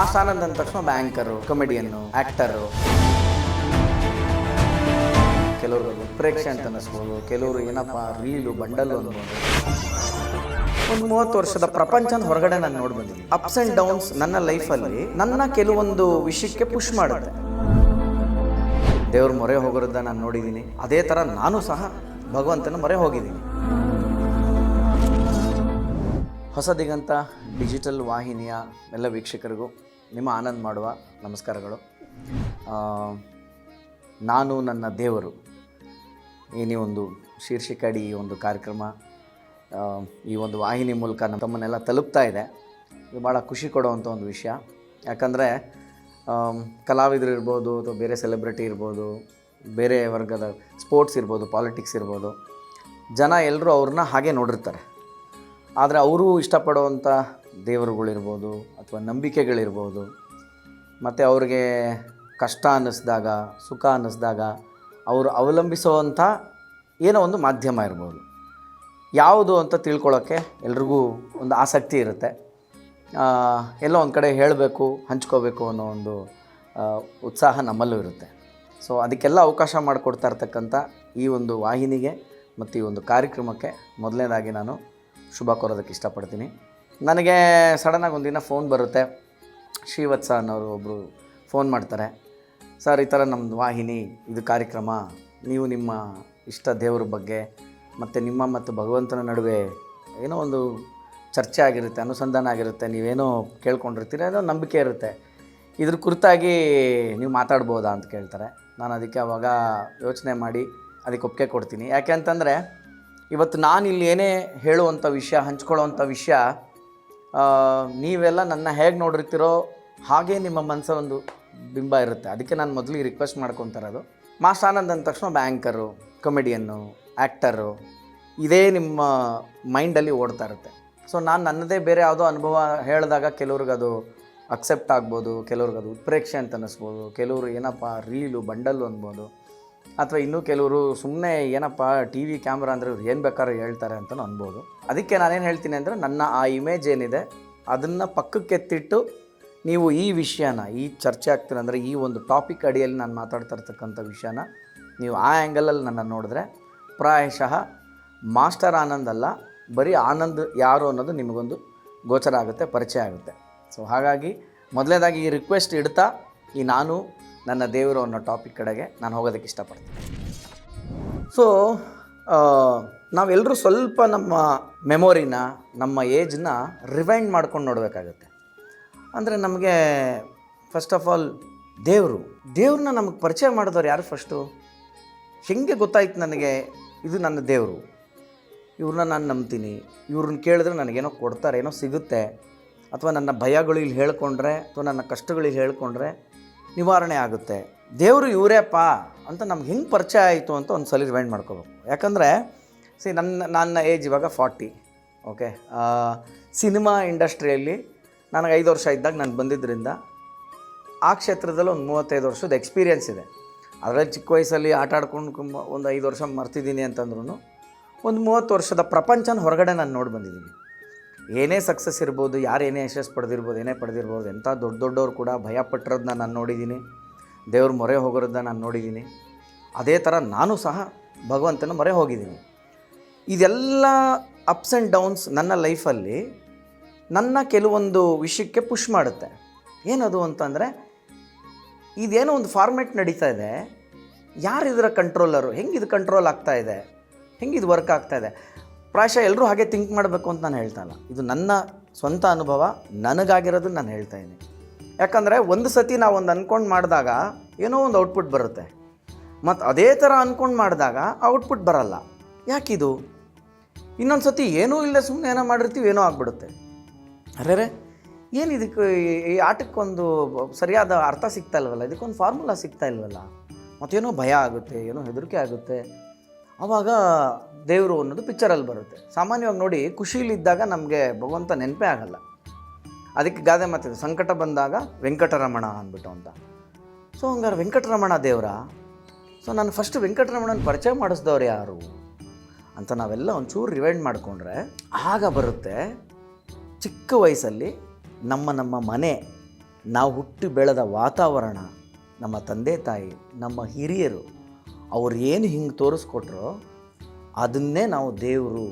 Mass Anand ಅಂದ ತಕ್ಷಣ banker ಕಮಿಡಿಯನ್ನು actor ಕೆಲವರು ಪ್ರೇಕ್ಷ ಅಂತ ಅನ್ನಿಸ್ಬೋದು ಕೆಲವರು ಏನಪ್ಪ, ರೀಲು, ಬಂಡಲ್ ಅನ್ಬೋದು. ಒಂದು ಮೂವತ್ತು ವರ್ಷದ ಪ್ರಪಂಚದ ಹೊರಗಡೆ ನಾನು ನೋಡಿ ಬಂದಿದ್ದೀನಿ. ಅಪ್ಸ್ ಆ್ಯಂಡ್ ಡೌನ್ಸ್ ನನ್ನ ಲೈಫಲ್ಲಿ ನನ್ನ ಕೆಲವೊಂದು ವಿಷಯಕ್ಕೆ ಪುಷ್ ಮಾಡುತ್ತೆ. ದೇವ್ರ ಮೊರೆ ಹೋಗೋರದ್ದ ನಾನು ನೋಡಿದ್ದೀನಿ. ಅದೇ ಥರ ನಾನು ಸಹ ಭಗವಂತನ ಮೊರೆ ಹೋಗಿದ್ದೀನಿ. ಹೊಸ ದಿಗಂತ ಡಿಜಿಟಲ್ ವಾಹಿನಿಯ ಎಲ್ಲ ವೀಕ್ಷಕರಿಗೂ ನಿಮ್ಮ ಆನಂದ್ ಮಾಡುವ ನಮಸ್ಕಾರಗಳು. ನಾನು ನನ್ನ ದೇವರು. ಏನೇ ಒಂದು ಶೀರ್ಷಿಕಡಿ ಈ ಒಂದು ಕಾರ್ಯಕ್ರಮ ಈ ಒಂದು ವಾಹಿನಿ ಮೂಲಕ ನಮ್ಮ ತಮ್ಮನ್ನೆಲ್ಲ ತಲುಪ್ತಾ ಇದೆ. ಇದು ಭಾಳ ಖುಷಿ ಕೊಡುವಂಥ ಒಂದು ವಿಷಯ. ಯಾಕಂದರೆ ಕಲಾವಿದರು ಇರ್ಬೋದು ಅಥವಾ ಬೇರೆ ಸೆಲೆಬ್ರಿಟಿ ಇರ್ಬೋದು, ಬೇರೆ ವರ್ಗದ ಸ್ಪೋರ್ಟ್ಸ್ ಇರ್ಬೋದು, ಪಾಲಿಟಿಕ್ಸ್ ಇರ್ಬೋದು, ಜನ ಎಲ್ಲರೂ ಅವ್ರನ್ನ ಹಾಗೆ ನೋಡಿರ್ತಾರೆ. ಆದರೆ ಅವರು ಇಷ್ಟಪಡುವಂಥ ದೇವರುಗಳಿರ್ಬೋದು ಅಥವಾ ನಂಬಿಕೆಗಳಿರ್ಬೋದು, ಮತ್ತು ಅವ್ರಿಗೆ ಕಷ್ಟ ಅನ್ನಿಸ್ದಾಗ, ಸುಖ ಅನ್ನಿಸ್ದಾಗ ಅವರು ಅವಲಂಬಿಸುವಂಥ ಏನೋ ಒಂದು ಮಾಧ್ಯಮ ಇರ್ಬೋದು. ಯಾವುದು ಅಂತ ತಿಳ್ಕೊಳ್ಳೋಕ್ಕೆ ಎಲ್ರಿಗೂ ಒಂದು ಆಸಕ್ತಿ ಇರುತ್ತೆ. ಎಲ್ಲೋ ಒಂದು ಕಡೆ ಹೇಳಬೇಕು, ಹಂಚ್ಕೋಬೇಕು ಅನ್ನೋ ಒಂದು ಉತ್ಸಾಹ ನಮ್ಮಲ್ಲೂ ಇರುತ್ತೆ. ಸೊ ಅದಕ್ಕೆಲ್ಲ ಅವಕಾಶ ಮಾಡಿಕೊಡ್ತಾ ಇರ್ತಕ್ಕಂಥ ಈ ಒಂದು ವಾಹಿನಿಗೆ ಮತ್ತು ಈ ಒಂದು ಕಾರ್ಯಕ್ರಮಕ್ಕೆ ಮೊದಲನೇದಾಗಿ ನಾನು ಶುಭ ಕೋರೋದಕ್ಕೆ ಇಷ್ಟಪಡ್ತೀನಿ. ನನಗೆ ಸಡನ್ನಾಗಿ ಒಂದಿನ ಫೋನ್ ಬರುತ್ತೆ. ಶ್ರೀವತ್ಸ ಅನ್ನೋರು ಒಬ್ಬರು ಫೋನ್ ಮಾಡ್ತಾರೆ. ಸರ್ ಈ ಥರ ನಮ್ಮದು ವಾಹಿನಿ, ಇದು ಕಾರ್ಯಕ್ರಮ. ನೀವು ನಿಮ್ಮ ಇಷ್ಟ ದೇವರ ಬಗ್ಗೆ ಮತ್ತು ನಿಮ್ಮ ಮತ್ತು ಭಗವಂತನ ನಡುವೆ ಏನೋ ಒಂದು ಚರ್ಚೆ ಆಗಿರುತ್ತೆ, ಅನುಸಂಧಾನ ಆಗಿರುತ್ತೆ, ನೀವೇನೋ ಕೇಳ್ಕೊಂಡಿರ್ತೀರಿ, ಏನೋ ನಂಬಿಕೆ ಇರುತ್ತೆ. ಇದ್ರ ಕುರಿತಾಗಿ ನೀವು ಮಾತಾಡ್ಬೋದಾ? ಅಂತ ಕೇಳ್ತಾರೆ. ನಾನು ಅದಕ್ಕೆ ಅವಾಗ ಯೋಚನೆ ಮಾಡಿ ಅದಕ್ಕೆ ಒಪ್ಪಿಗೆ ಕೊಡ್ತೀನಿ. ಯಾಕೆ ಅಂತಂದರೆ, ಇವತ್ತು ನಾನು ಇಲ್ಲಿ ಏನೇ ಹೇಳುವಂಥ ವಿಷಯ, ಹಂಚ್ಕೊಳ್ಳೋವಂಥ ವಿಷಯ ನೀವೆಲ್ಲ ನನ್ನ ಹೇಗೆ ನೋಡಿರ್ತೀರೋ ಹಾಗೇ ನಿಮ್ಮ ಮನಸ್ಸ ಒಂದು ಬಿಂಬ ಇರುತ್ತೆ. ಅದಕ್ಕೆ ನಾನು ಮೊದಲು ರಿಕ್ವೆಸ್ಟ್ ಮಾಡ್ಕೊತಾರದು ಮಾಸ್ ಆನಂದ್ ಅಂದ ತಕ್ಷಣ ಬ್ಯಾಂಕರು ಕಮಿಡಿಯನ್ನು ಆ್ಯಕ್ಟರು ಇದೇ ನಿಮ್ಮ ಮೈಂಡಲ್ಲಿ ಓಡ್ತಾ ಇರುತ್ತೆ. ಸೊ ನಾನು ನನ್ನದೇ ಬೇರೆ ಯಾವುದೋ ಅನುಭವ ಹೇಳಿದಾಗ ಕೆಲವ್ರಿಗೆ ಅದು ಅಕ್ಸೆಪ್ಟ್ ಆಗ್ಬೋದು, ಕೆಲವ್ರಿಗೆ ಅದು ಉತ್ಪ್ರೇಕ್ಷೆ ಅಂತ ಅನ್ನಿಸ್ಬೋದು, ಕೆಲವರು ಏನಪ್ಪ ರೀಲು ಬಂಡಲ್ಲು ಅನ್ಬೋದು. ಅಥವಾ ಇನ್ನೂ ಕೆಲವರು ಸುಮ್ಮನೆ ಏನಪ್ಪ ಟಿ ವಿ ಕ್ಯಾಮ್ರಾ ಅಂದರೆ ಇವ್ರು ಏನು ಬೇಕಾದ್ರೂ ಹೇಳ್ತಾರೆ ಅಂತಲೂ ಅನ್ಬೋದು. ಅದಕ್ಕೆ ನಾನೇನು ಹೇಳ್ತೀನಿ ಅಂದರೆ ನನ್ನ ಆ ಇಮೇಜ್ ಏನಿದೆ, ಅದನ್ನು ಪಕ್ಕಕ್ಕೆತ್ತಿಟ್ಟು ನೀವು ಈ ವಿಷಯನ, ಈ ಚರ್ಚೆ ಆಗ್ತೀರ ಅಂದರೆ ಈ ಒಂದು ಟಾಪಿಕ್ ಅಡಿಯಲ್ಲಿ ನಾನು ಮಾತಾಡ್ತಾ ಇರ್ತಕ್ಕಂಥ ವಿಷಯನ ನೀವು ಆ ಆ್ಯಂಗಲಲ್ಲಿ ನನ್ನ ನೋಡಿದ್ರೆ ಪ್ರಾಯಶಃ ಮಾಸ್ಟರ್ ಆನಂದ್ ಅಲ್ಲ, ಬರೀ ಆನಂದ್ ಯಾರು ಅನ್ನೋದು ನಿಮಗೊಂದು ಗೋಚರ ಆಗುತ್ತೆ, ಪರಿಚಯ ಆಗುತ್ತೆ. ಸೊ ಹಾಗಾಗಿ ಮೊದಲನೇದಾಗಿ ಈ ರಿಕ್ವೆಸ್ಟ್ ಇಡ್ತಾ ಈ ನಾನು ನನ್ನ ದೇವರು ಅನ್ನೋ ಟಾಪಿಕ್ ಕಡೆಗೆ ನಾನು ಹೋಗೋದಕ್ಕೆ ಇಷ್ಟಪಡ್ತೀನಿ. ಸೊ ನಾವೆಲ್ಲರೂ ಸ್ವಲ್ಪ ನಮ್ಮ ಮೆಮೊರಿನ ನಮ್ಮ ಏಜ್ನ ರಿವೈಂಡ್ ಮಾಡ್ಕೊಂಡು ನೋಡಬೇಕಾಗತ್ತೆ. ಅಂದರೆ ನಮಗೆ ಫಸ್ಟ್ ಆಫ್ ಆಲ್ ದೇವರು ದೇವ್ರನ್ನ ನಮಗೆ ಪರಿಚಯ ಮಾಡಿದವ್ರು ಯಾರು ಫಸ್ಟು ಹೆಂಗೆ ಗೊತ್ತಾಯ್ತು ನನಗೆ ಇದು ನನ್ನ ದೇವರು. ಇವ್ರನ್ನ ನಾನು ನಂಬ್ತೀನಿ ಇವ್ರನ್ನ ಕೇಳಿದ್ರೆ ನನಗೇನೋ ಕೊಡ್ತಾರೆ, ಏನೋ ಸಿಗುತ್ತೆ, ಅಥವಾ ನನ್ನ ಭಯಗಳು ಇಲ್ಲಿ ಹೇಳ್ಕೊಂಡ್ರೆ, ಅಥವಾ ನನ್ನ ಕಷ್ಟಗಳು ಇಲ್ಲಿ ಹೇಳ್ಕೊಂಡ್ರೆ ನಿವಾರಣೆ ಆಗುತ್ತೆ. ದೇವರು ಇವರೇಪ್ಪ ಅಂತ ನಮ್ಗೆ ಹೆಂಗೆ ಪರಿಚಯ ಆಯಿತು ಅಂತ ಒಂದು ಸಲ ರಿವೈಂಡ್ ಮಾಡ್ಕೋಬೇಕು. ಯಾಕಂದರೆ ಸಿ ನನ್ನ ನನ್ನ ಏಜ್ ಇವಾಗ ಫಾರ್ಟಿ ಓಕೆ ಸಿನಿಮಾ ಇಂಡಸ್ಟ್ರಿಯಲ್ಲಿ ನನಗೆ ಐದು ವರ್ಷ ಇದ್ದಾಗ ನಾನು ಬಂದಿದ್ದರಿಂದ ಆ ಕ್ಷೇತ್ರದಲ್ಲಿ ಒಂದು ಮೂವತ್ತೈದು ವರ್ಷದ ಎಕ್ಸ್ಪೀರಿಯೆನ್ಸ್ ಇದೆ. ಅದರಲ್ಲಿ ಚಿಕ್ಕ ವಯಸ್ಸಲ್ಲಿ ಆಟ ಆಡ್ಕೊಂಡು ಒಂದು ಐದು ವರ್ಷ ಮರ್ತಿದ್ದೀನಿ ಅಂತಂದ್ರೂ ಒಂದು ಮೂವತ್ತು ವರ್ಷದ ಪ್ರಪಂಚನ ಹೊರಗಡೆ ನಾನು ನೋಡಿ ಬಂದಿದ್ದೀನಿ. ಏನೇ ಸಕ್ಸಸ್ ಇರ್ಬೋದು, ಯಾರು ಏನೇ ಯಶಸ್ಸು ಪಡೆದಿರ್ಬೋದು, ಏನೇ ಪಡೆದಿರ್ಬೋದು, ಎಂಥ ದೊಡ್ಡ ದೊಡ್ಡವ್ರು ಕೂಡ ಭಯ ಪಟ್ಟಿರೋದನ್ನ ನಾನು ನೋಡಿದ್ದೀನಿ ದೇವ್ರ ಮೊರೆ ಹೋಗೋದನ್ನ ನಾನು ನೋಡಿದ್ದೀನಿ ಅದೇ ಥರ ನಾನು ಸಹ ಭಗವಂತನ ಮೊರೆ ಹೋಗಿದ್ದೀನಿ ಇದೆಲ್ಲ ಅಪ್ಸ್ ಆ್ಯಂಡ್ ಡೌನ್ಸ್ ನನ್ನ ಲೈಫಲ್ಲಿ ನನ್ನ ಕೆಲವೊಂದು ವಿಷಯಕ್ಕೆ ಪುಷ್ ಮಾಡುತ್ತೆ. ಏನದು ಅಂತಂದರೆ ಇದೇನೋ ಒಂದು ಫಾರ್ಮೆಟ್ ನಡೀತಾ ಇದೆ. ಯಾರು ಇದರ ಕಂಟ್ರೋಲರು ಹೆಂಗೆ ಇದು ಕಂಟ್ರೋಲ್ ಆಗ್ತಾ ಇದೆ? ಹೆಂಗೆ ಇದು ವರ್ಕ್ ಆಗ್ತಾ ಇದೆ? ಪ್ರಾಯಶಃ ಎಲ್ಲರೂ ಹಾಗೆ ಥಿಂಕ್ ಮಾಡಬೇಕು ಅಂತ ನಾನು ಹೇಳ್ತಾ ಇಲ್ಲ. ಇದು ನನ್ನ ಸ್ವಂತ ಅನುಭವ ನನಗಾಗಿರೋದು ನಾನು ಹೇಳ್ತಾ ಇದ್ದೀನಿ. ಯಾಕಂದರೆ ಒಂದು ಸತಿ ನಾವು ಒಂದು ಅಂದ್ಕೊಂಡು ಮಾಡಿದಾಗ ಏನೋ ಒಂದು ಔಟ್ಪುಟ್ ಬರುತ್ತೆ. ಮತ್ತು ಅದೇ ಥರ ಅಂದ್ಕೊಂಡು ಮಾಡಿದಾಗ ಔಟ್ಪುಟ್ ಬರಲ್ಲ. ಯಾಕಿದು? ಇನ್ನೊಂದು ಸತಿ ಏನೂ ಇಲ್ಲದೆ ಸುಮ್ಮನೆ ಏನೋ ಮಾಡಿರ್ತೀವಿ, ಏನೋ ಆಗ್ಬಿಡುತ್ತೆ. ಅರೆ ಏನು ಇದಕ್ಕೆ ಈ ಆಟಕ್ಕೊಂದು ಸರಿಯಾದ ಅರ್ಥ ಸಿಗ್ತಾ ಇಲ್ವಲ್ಲ? ಇದಕ್ಕೊಂದು ಫಾರ್ಮುಲಾ ಸಿಗ್ತಾ ಇಲ್ವಲ್ಲ? ಮತ್ತೇನೋ ಭಯ ಆಗುತ್ತೆ, ಏನೋ ಹೆದರಿಕೆ ಆಗುತ್ತೆ. ಆವಾಗ ದೇವರು ಅನ್ನೋದು ಪಿಕ್ಚರಲ್ಲಿ ಬರುತ್ತೆ. ಸಾಮಾನ್ಯವಾಗಿ ನೋಡಿ ಖುಷಿಲಿದ್ದಾಗ ನಮಗೆ ಭಗವಂತ ನೆನಪೇ ಆಗಲ್ಲ. ಅದಕ್ಕೆ ಗಾದೆ ಮಾತಿದೆ, ಸಂಕಟ ಬಂದಾಗ ವೆಂಕಟರಮಣ ಅಂದ್ಬಿಟ್ಟು ಅಂತ. ಸೊ ಹಂಗಾರೆ ವೆಂಕಟರಮಣ ದೇವರ? ಸೊ ನಾನು ಫಸ್ಟ್ ವೆಂಕಟರಮಣನ ಪರಿಚಯ ಮಾಡಿಸ್ದವ್ರು ಯಾರು? ಅಂತ ನಾವೆಲ್ಲ ಒಂಚೂರು ರಿವೈಂಡ್ ಮಾಡಿಕೊಂಡ್ರೆ ಆಗ ಬರುತ್ತೆ ಚಿಕ್ಕ ವಯಸ್ಸಲ್ಲಿ ನಮ್ಮ ನಮ್ಮ ಮನೆ, ನಾವು ಹುಟ್ಟಿ ಬೆಳೆದ ವಾತಾವರಣ, ನಮ್ಮ ತಂದೆ ತಾಯಿ, ನಮ್ಮ ಹಿರಿಯರು ಅವ್ರು ಏನು ಹಿಂಗೆ ತೋರಿಸ್ಕೊಟ್ರೋ ಅದನ್ನೇ ನಾವು ದೇವರು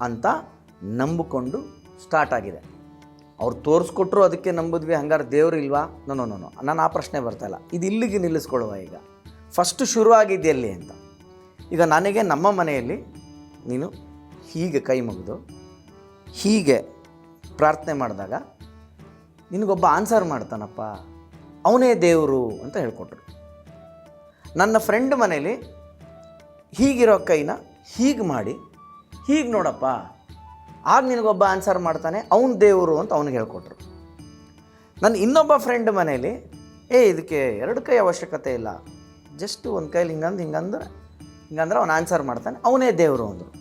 ಅಂತ ನಂಬಿಕೊಂಡು ಸ್ಟಾರ್ಟ್ ಆಗಿದೆ. ಅವ್ರು ತೋರಿಸ್ಕೊಟ್ರು ಅದಕ್ಕೆ ನಂಬಿದ್ವಿ, ಹಂಗಾರೆ ದೇವರು ಇಲ್ವಾ? ನೋ ನೋ ನೋ ನಾನು ಆ ಪ್ರಶ್ನೆ ಬರ್ತಾಯಿಲ್ಲ ಇದು ಇಲ್ಲಿಗೆ ನಿಲ್ಲಿಸ್ಕೊಳ್ಳುವ ಈಗ. ಫಸ್ಟ್ ಶುರು ಅಂತ. ಈಗ ನನಗೆ ನಮ್ಮ ಮನೆಯಲ್ಲಿ ನೀನು ಹೀಗೆ ಕೈ ಮುಗಿದು, ಹೀಗೆ ಪ್ರಾರ್ಥನೆ ಮಾಡಿದಾಗ ನಿನಗೊಬ್ಬ ಆನ್ಸರ್ ಮಾಡ್ತಾನಪ್ಪ. ಅವನೇ ದೇವರು ಅಂತ ಹೇಳ್ಕೊಟ್ರು. ನನ್ನ ಫ್ರೆಂಡ್ ಮನೇಲಿ ಹೀಗಿರೋ ಕೈನ ಹೀಗೆ ಮಾಡಿ, ಹೀಗೆ ನೋಡಪ್ಪ, ಆಗ ನಿನಗೊಬ್ಬ ಆನ್ಸರ್ ಮಾಡ್ತಾನೆ, ಅವನು ದೇವರು ಅಂತ ಅವನಿಗೆ ಹೇಳ್ಕೊಟ್ರು. ನನ್ನ ಇನ್ನೊಬ್ಬ ಫ್ರೆಂಡ್ ಮನೇಲಿ, ಏ, ಇದಕ್ಕೆ ಎರಡು ಕೈ ಅವಶ್ಯಕತೆ ಇಲ್ಲ. ಜಸ್ಟ್ ಒಂದು ಕೈಲಿ ಹಿಂಗಂದು, ಹಿಂಗಂದ್ರೆ ಹಿಂಗಂದ್ರೆ ಅವನು ಆನ್ಸರ್ ಮಾಡ್ತಾನೆ, ಅವನೇ ದೇವರು ಅಂದರು.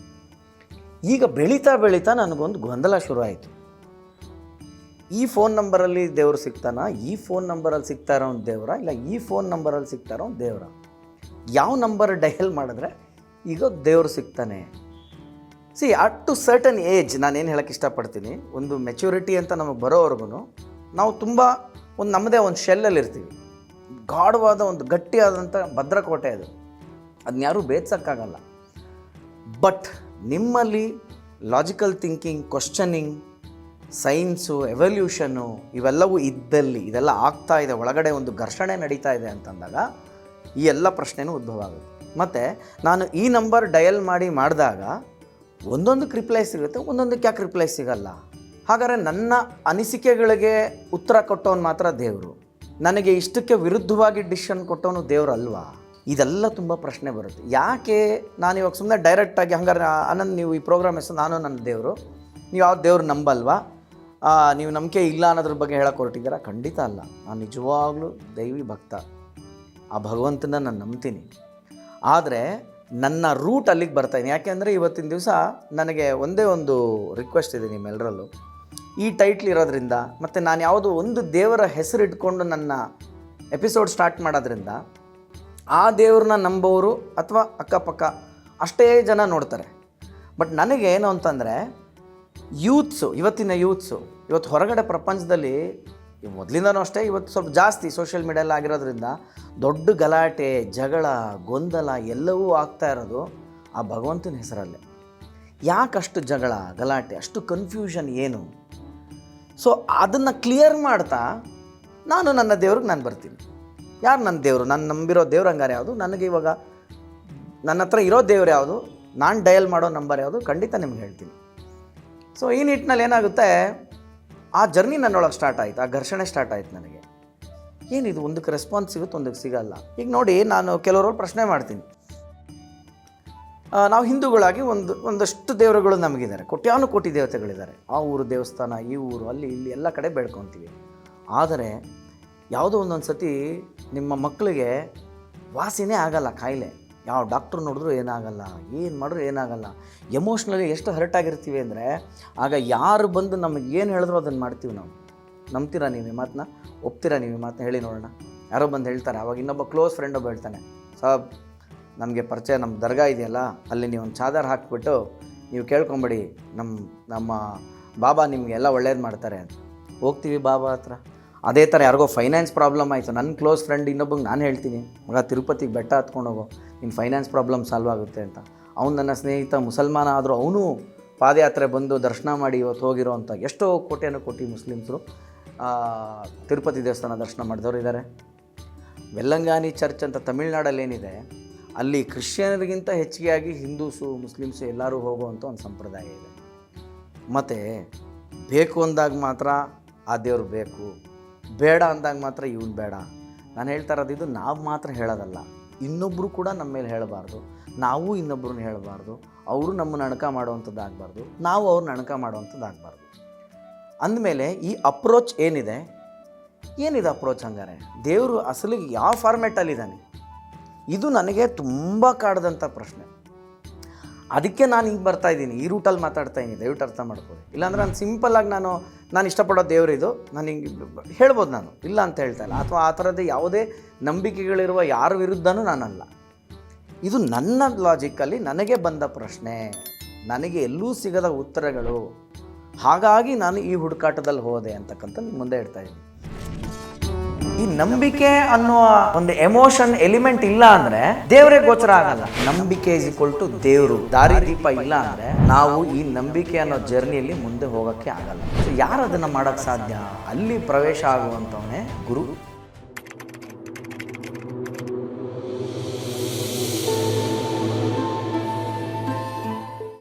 ಈಗ ಬೆಳೀತಾ ಬೆಳೀತಾ ನನಗೊಂದು ಗೊಂದಲ ಶುರು ಆಯಿತು ಈ ಫೋನ್ ನಂಬರಲ್ಲಿ ದೇವರು ಸಿಗ್ತಾನ? ಈ ಫೋನ್ ನಂಬರಲ್ಲಿ ಸಿಗ್ತಾರೋ ಒಂದು ದೇವರ? ಇಲ್ಲ, ಈ ಫೋನ್ ನಂಬರಲ್ಲಿ ಸಿಗ್ತಾರೋ ಒಂದು ದೇವರ? ಯಾವ ನಂಬರ್ ಡಯಲ್ ಮಾಡಿದ್ರೆ ಈಗ ದೇವರು ಸಿಗ್ತಾನೆ. See at to certain age ನಾನೇನು ಹೇಳೋಕ್ಕೆ ಇಷ್ಟಪಡ್ತೀನಿ, ಒಂದು ಮೆಚುರಿಟಿ ಅಂತ ನಮಗೆ ಬರೋವರೆಗೂ ನಾವು ತುಂಬ ಒಂದು ನಮ್ಮದೇ ಒಂದು ಶೆಲ್ಲಲ್ಲಿ ಇರ್ತೀವಿ. ಗಾಢವಾದ ಒಂದು ಗಟ್ಟಿಯಾದಂಥ ಭದ್ರಕೋಟೆ ಅದು. ಅದನ್ನ ಯಾರೂ ಭೇದಿಸೋಕ್ಕಾಗಲ್ಲ ಬಟ್ ನಿಮ್ಮಲ್ಲಿ logical thinking questioning science evolution ಇವೆಲ್ಲವೂ ಇದ್ದಲ್ಲಿ, ಇದೆಲ್ಲ ಆಗ್ತಾ ಇದೆ, ಒಳಗಡೆ ಒಂದು ಘರ್ಷಣೆ ನಡೀತಾ ಇದೆ ಅಂತಂದಾಗ ಈ ಎಲ್ಲ ಪ್ರಶ್ನೆನೂ ಉದ್ಭವ ಆಗುತ್ತೆ. ಮತ್ತು ನಾನು ಈ ನಂಬರ್ ಡಯಲ್ ಮಾಡಿ ಮಾಡಿದಾಗ ಒಂದೊಂದಕ್ಕೆ ರಿಪ್ಲೈ ಸಿಗುತ್ತೆ ಒಂದೊಂದಕ್ಕೆ ಯಾಕೆ ರಿಪ್ಲೈ ಸಿಗಲ್ಲ? ಹಾಗಾದರೆ ನನ್ನ ಅನಿಸಿಕೆಗಳಿಗೆ ಉತ್ತರ ಕೊಟ್ಟವನು ಮಾತ್ರ ದೇವರು. ನನಗೆ ಇಷ್ಟಕ್ಕೆ ವಿರುದ್ಧವಾಗಿ ಡಿಸಿಷನ್ ಕೊಟ್ಟವನು ದೇವರಲ್ವಾ ಇದೆಲ್ಲ ತುಂಬ ಪ್ರಶ್ನೆ ಬರುತ್ತೆ. ಯಾಕೆ ನಾನು ಇವಾಗ ಸುಮ್ಮನೆ ಡೈರೆಕ್ಟಾಗಿ ಹಂಗಾರೆ ಆನಂದ್ ನೀವು ಈ ಪ್ರೋಗ್ರಾಮ್ ಹೆಸರು, ನಾನು ನನ್ನ ದೇವರು. ನೀವು ಯಾವ ದೇವ್ರು ನಂಬಲ್ವಾ? ನೀವು ನಂಬಿಕೆ ಇಲ್ಲ ಅನ್ನೋದ್ರ ಬಗ್ಗೆ ಹೇಳಕ್ಕೆ ಹೊರಟಿದ್ದೀರಾ? ಖಂಡಿತ ಅಲ್ಲ. ನಾನು ನಿಜವಾಗ್ಲೂ ದೈವಿ ಭಕ್ತ. ಆ ಭಗವಂತನ ನಾನು ನಂಬ್ತೀನಿ. ಆದರೆ ನನ್ನ ರೂಟ್ ಅಲ್ಲಿಗೆ ಬರ್ತಾಯಿನಿ ಯಾಕೆಂದರೆ ಇವತ್ತಿನ ದಿವಸ ನನಗೆ ಒಂದೇ ಒಂದು ರಿಕ್ವೆಸ್ಟ್ ಇದೆ ನಿಮ್ಮೆಲ್ಲರಲ್ಲೂ ಈ ಟೈಟ್ಲ್ ಇರೋದ್ರಿಂದ ಮತ್ತು ನಾನು ಯಾವುದೋ ಒಂದು ದೇವರ ಹೆಸರು ಇಟ್ಕೊಂಡು ನನ್ನ ಎಪಿಸೋಡ್ ಸ್ಟಾರ್ಟ್ ಮಾಡೋದ್ರಿಂದ ಆ ದೇವ್ರನ್ನ ನಂಬೋರು ಅಥವಾ ಅಕ್ಕಪಕ್ಕ ಅಷ್ಟೇ ಜನ ನೋಡ್ತಾರೆ. ಬಟ್ ನನಗೆ ಏನು ಅಂತಂದರೆ ಯೂತ್ಸು ಇವತ್ತಿನ ಯೂತ್ಸು ಇವತ್ತು ಹೊರಗಡೆ ಪ್ರಪಂಚದಲ್ಲಿ ಮೊದಲಿಂದನೂ ಅಷ್ಟೇ, ಇವತ್ತು ಸ್ವಲ್ಪ ಜಾಸ್ತಿ ಸೋಷಿಯಲ್ ಮೀಡಿಯಲ್ಲಿ ಆಗಿರೋದ್ರಿಂದ ದೊಡ್ಡ ಗಲಾಟೆ, ಜಗಳ, ಗೊಂದಲ ಎಲ್ಲವೂ ಆಗ್ತಾ ಇರೋದು ಆ ಭಗವಂತನ ಹೆಸರಲ್ಲೇ. ಯಾಕಷ್ಟು ಜಗಳ, ಗಲಾಟೆ, ಅಷ್ಟು ಕನ್ಫ್ಯೂಷನ್ ಏನು? ಸೊ ಅದನ್ನು ಕ್ಲಿಯರ್ ಮಾಡ್ತಾ ನಾನು ನನ್ನ ದೇವ್ರಿಗೆ ನಾನು ಬರ್ತೀನಿ. ಯಾರು ನನ್ನ ದೇವರು? ನಾನು ನಂಬಿರೋ ದೇವ್ರ ಹಂಗಾರೆ ಯಾವುದು? ನನಗೆ ಇವಾಗ ನನ್ನ ಹತ್ರ ಇರೋ ದೇವ್ರು ಯಾವುದು? ನಾನು ಡಯಲ್ ಮಾಡೋ ನಂಬರ್ ಯಾವುದು? ಖಂಡಿತ ನಿಮ್ಗೆ ಹೇಳ್ತೀನಿ. ಸೊ ಈ ನಿಟ್ಟಿನಲ್ಲಿ ಏನಾಗುತ್ತೆ? ಆ ಜರ್ನಿ ನನ್ನೊಳಗೆ ಸ್ಟಾರ್ಟ್ ಆಯಿತು, ಆ ಘರ್ಷಣೆ ಸ್ಟಾರ್ಟ್ ಆಯಿತು ನನಗೆ. ಏನಿದು ಒಂದಕ್ಕೆ ರೆಸ್ಪಾನ್ಸ್ ಸಿಗುತ್ತೆ, ಒಂದಕ್ಕೆ ಸಿಗಲ್ಲ. ಈಗ ನೋಡಿ, ನಾನು ಕೆಲವರು ಪ್ರಶ್ನೆ ಮಾಡ್ತೀನಿ. ನಾವು ಹಿಂದೂಗಳಾಗಿ ಒಂದು, ಒಂದಷ್ಟು ದೇವರುಗಳು ನಮಗಿದ್ದಾರೆ. ಕೋಟ್ಯಾನು ಕೋಟಿ ದೇವತೆಗಳಿದ್ದಾರೆ. ಆ ಊರು ದೇವಸ್ಥಾನ, ಈ ಊರು, ಅಲ್ಲಿ, ಇಲ್ಲಿ ಎಲ್ಲ ಕಡೆ ಬೇಡ್ಕೊತೀವಿ. ಆದರೆ, ಯಾವುದೋ ಒಂದೊಂದು ಸತಿ ನಿಮ್ಮ ಮಕ್ಕಳಿಗೆ ವಾಸಿನೇ ಆಗಲ್ಲ ಕಾಯಿಲೆ. ಯಾವ ಡಾಕ್ಟ್ರು ನೋಡಿದ್ರು ಏನಾಗಲ್ಲ, ಏನು ಮಾಡಿದ್ರು ಏನಾಗಲ್ಲ. ಎಮೋಷ್ನಲಿ ಎಷ್ಟು ಹರ್ಟ್ ಆಗಿರ್ತೀವಿ ಅಂದರೆ, ಆಗ ಯಾರು ಬಂದು ನಮಗೆ ಏನು ಹೇಳಿದ್ರು ಅದನ್ನು ಮಾಡ್ತೀವಿ ನಾವು. ನಂಬ್ತೀರಾ ನೀವು ಈ ಮಾತನ್ನ ಒಪ್ತೀರಾ ನೀವು ಈ ಮಾತನ್ನ ಹೇಳಿ ನೋಡೋಣ. ಯಾರೋ ಬಂದು ಹೇಳ್ತಾರೆ, ಅವಾಗ ಇನ್ನೊಬ್ಬ ಕ್ಲೋಸ್ ಫ್ರೆಂಡ್ ಒಬ್ಬ ಹೇಳ್ತಾನೆ, ಸಾಬ್, ನಮಗೆ ಪರಿಚಯ ನಮ್ಮ ದರ್ಗಾ ಇದೆಯಲ್ಲ, ಅಲ್ಲಿ ನೀವು ಒಂದು ಚಾದರ್ ಹಾಕಿಬಿಟ್ಟು ನೀವು ಕೇಳ್ಕೊಂಬಿಡಿ ನಮ್ಮ ನಮ್ಮ ಬಾಬಾ ನಿಮಗೆ ಎಲ್ಲ ಒಳ್ಳೇದು ಮಾಡ್ತಾರೆ ಅಂತ. ಹೋಗ್ತೀವಿ ಬಾಬಾ ಹತ್ರ. ಅದೇ ಥರ ಯಾರಿಗೋ ಫೈನಾನ್ಸ್ ಪ್ರಾಬ್ಲಮ್ ಆಯಿತು. ನನ್ನ ಕ್ಲೋಸ್ ಫ್ರೆಂಡ್ ಇನ್ನೊಬ್ಬಂಗೆ ನಾನು ಹೇಳ್ತೀನಿ. ಮಗ ತಿರುಪತಿಗೆ ಬೆಟ್ಟ ಹತ್ಕೊಂಡು ಹೋಗೋ. ನಿಮ್ಮ ಫೈನಾನ್ಸ್ ಪ್ರಾಬ್ಲಮ್ ಸಾಲ್ವ್ ಆಗುತ್ತೆ ಅಂತ. ಅವನು ನನ್ನ ಸ್ನೇಹಿತ ಮುಸಲ್ಮಾನ ಆದರೂ ಅವನು ಪಾದಯಾತ್ರೆ ಬಂದು ದರ್ಶನ ಮಾಡಿ ಇವತ್ತು ಹೋಗಿರೋ ಅಂಥ ಎಷ್ಟೋ ಕೋಟೆಯನ್ನು ಕೋಟಿ ಮುಸ್ಲಿಮ್ಸರು ತಿರುಪತಿ ದೇವಸ್ಥಾನ ದರ್ಶನ ಮಾಡಿದವರು ಇದ್ದಾರೆ ವೆಲ್ಲಂಗಾನಿ ಚರ್ಚ್ ಅಂತ ತಮಿಳ್ನಾಡಲ್ಲಿ ಏನಿದೆ ಅಲ್ಲಿ ಕ್ರಿಶ್ಚಿಯನರಿಗಿಂತ ಹೆಚ್ಚಿಗೆಯಾಗಿ ಹಿಂದೂಸು, ಮುಸ್ಲಿಮ್ಸು ಎಲ್ಲರೂ ಹೋಗುವಂಥ ಒಂದು ಸಂಪ್ರದಾಯ ಇದೆ. ಮತ್ತು ಬೇಕು ಅಂದಾಗ ಮಾತ್ರ ಆ ದೇವರು ಬೇಕು, ಬೇಡ ಅಂದಾಗ ಮಾತ್ರ ಇವನು ಬೇಡ. ನಾನು ಹೇಳ್ತಾ ಇರೋದು ಇದು ನಾವು ಮಾತ್ರ ಹೇಳೋದಲ್ಲ. ಇನ್ನೊಬ್ಬರು ಕೂಡ ನಮ್ಮ ಮೇಲೆ ಹೇಳಬಾರ್ದು. ನಾವು ಇನ್ನೊಬ್ಬರನ್ನ ಹೇಳಬಾರ್ದು. ಅವರು ನಮ್ಮನ್ನು ಅಣಕ ಮಾಡುವಂಥದ್ದು ಆಗಬಾರ್ದು ನಾವು ಅವ್ರನ್ನ ಅಣಕ ಮಾಡುವಂಥದ್ದು ಆಗಬಾರ್ದು ಅಂದಮೇಲೆ ಈ ಅಪ್ರೋಚ್ ಏನಿದೆ? ಏನಿದೆ ಅಪ್ರೋಚ್ ಹಂಗಾರೆ? ದೇವರು ಅಸಲಿಗೆ ಯಾವ ಫಾರ್ಮೆಟಲ್ಲಿದ್ದಾನೆ ಇದು ನನಗೆ ತುಂಬ ಕಾಡ್ದಂಥ ಪ್ರಶ್ನೆ. ಅದಕ್ಕೆ ನಾನು ಹಿಂಗೆ ಬರ್ತಾ ಇದ್ದೀನಿ. ಈ ರೂಟಲ್ಲಿ ಮಾತಾಡ್ತಾ ಇದ್ದೀನಿ. ದಯವಿಟ್ಟು ಅರ್ಥ ಮಾಡ್ಕೊಳ್ಳಿ. ಇಲ್ಲಾಂದ್ರೆ ನಾನು ಸಿಂಪಲ್ಲಾಗಿ ನಾನು ನಾನು ಇಷ್ಟಪಡೋ ದೇವರಿದು ನಾನು ಹಿಂಗೆ ಹೇಳ್ಬೋದು ನಾನು. ಇಲ್ಲ ಅಂತ ಹೇಳ್ತಾ ಇಲ್ಲ. ಅಥವಾ ಆ ಥರದ್ದು ಯಾವುದೇ ನಂಬಿಕೆಗಳಿರುವ ಯಾರ ವಿರುದ್ಧನೂ ನಾನಲ್ಲ. ಇದು ನನ್ನ ಲಾಜಿಕ್ಕಲ್ಲಿ ನನಗೆ ಬಂದ ಪ್ರಶ್ನೆ. ನನಗೆ ಎಲ್ಲೂ ಸಿಗದ ಉತ್ತರಗಳು. ಹಾಗಾಗಿ ನಾನು ಈ ಹುಡುಕಾಟದಲ್ಲಿ ಹೋದೆ ಅಂತಕ್ಕಂಥ ಮುಂದೆ ಹೇಳ್ತಾ ಇದ್ದೀನಿ. ಈ ನಂಬಿಕೆ ಅನ್ನುವ ಒಂದು ಎಮೋಷನ್ ಎಲಿಮೆಂಟ್ ಇಲ್ಲ ಅಂದ್ರೆ ದೇವರೇ ಗೋಚರ ಆಗಲ್ಲ. ನಂಬಿಕೆ ಇಸ್ ಈಕ್ವಲ್ ಟು ದೇವರು. ದಾರಿ ದೀಪ ಇಲ್ಲ ಅಂದ್ರೆ ನಾವು ಈ ನಂಬಿಕೆ ಅನ್ನೋ ಜರ್ನಿಯಲ್ಲಿ ಮುಂದೆ ಹೋಗಕ್ಕೆ ಆಗಲ್ಲ. ಯಾರು ಅದನ್ನ ಮಾಡಕ್ ಸಾಧ್ಯ? ಅಲ್ಲಿ ಪ್ರವೇಶ ಆಗುವಂತವನೇ ಗುರು.